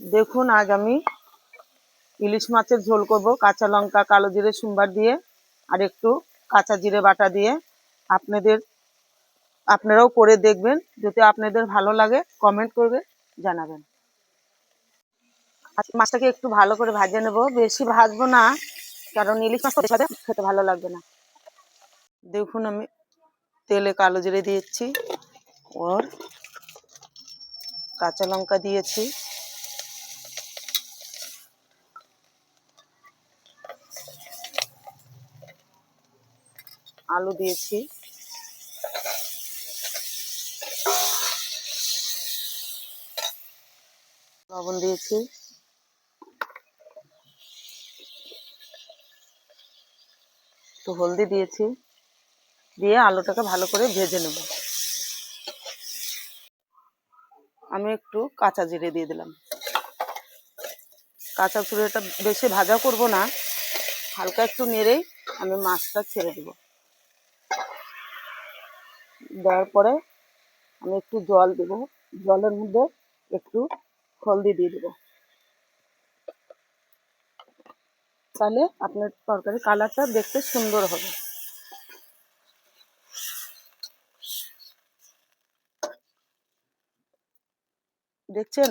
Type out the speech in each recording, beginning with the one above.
দেখুন আজ আমি ইলিশ মাছের ঝোল করব, কাঁচা লঙ্কা, কালো জিরে, সোমবার দিয়ে, আর একটু কাঁচা জিরে বাটা দিয়ে। আপনাদের, আপনারাও করে দেখবেন, যদি আপনাদের ভালো লাগে কমেন্ট করবে, জানাবেন। মাছটাকে একটু ভালো করে ভাজে নেব। বেশি ভাজবো না, কারণ ইলিশ মাছ ভাজা খেতে ভালো লাগবে না। দেখুন আমি তেলে কালো জিরে দিয়েছি, ওর কাঁচা লঙ্কা দিয়েছি। আলু দিয়েছি। লবণ দিয়েছি। একটু হলদি দিয়েছি। দিয়ে আলুটাকে ভালো করে ভেজে নেব। আমি একটু কাঁচা জিরে দিয়ে দিলাম। কাঁচা জিরেটা বেশি ভাজা করব না, হালকা একটু নেড়েই আমি মাছটা ছেড়ে দেব। দেওয়ার পরে আমি একটু জল দেব। জলের মধ্যে একটু হলদি দিয়ে দেবো। তাহলে আপনার তরকারি কালারটা দেখতে সুন্দর হবে। দেখছেন?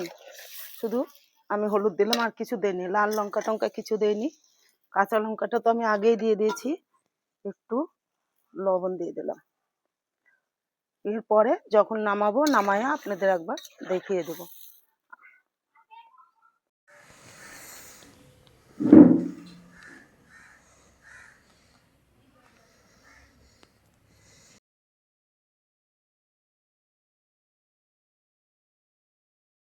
শুধু আমি হলুদ দিলাম, আর কিছু দেয়নি লাল লঙ্কা টঙ্কা কিছু দেয়নি কাঁচা লঙ্কাটা তো আমি আগেই দিয়ে দিয়েছি। একটু লবণ দিয়ে দিলাম। এরপরে যখন নামাবো নামায়া আপনাদের একবার দেখিয়ে দেবো।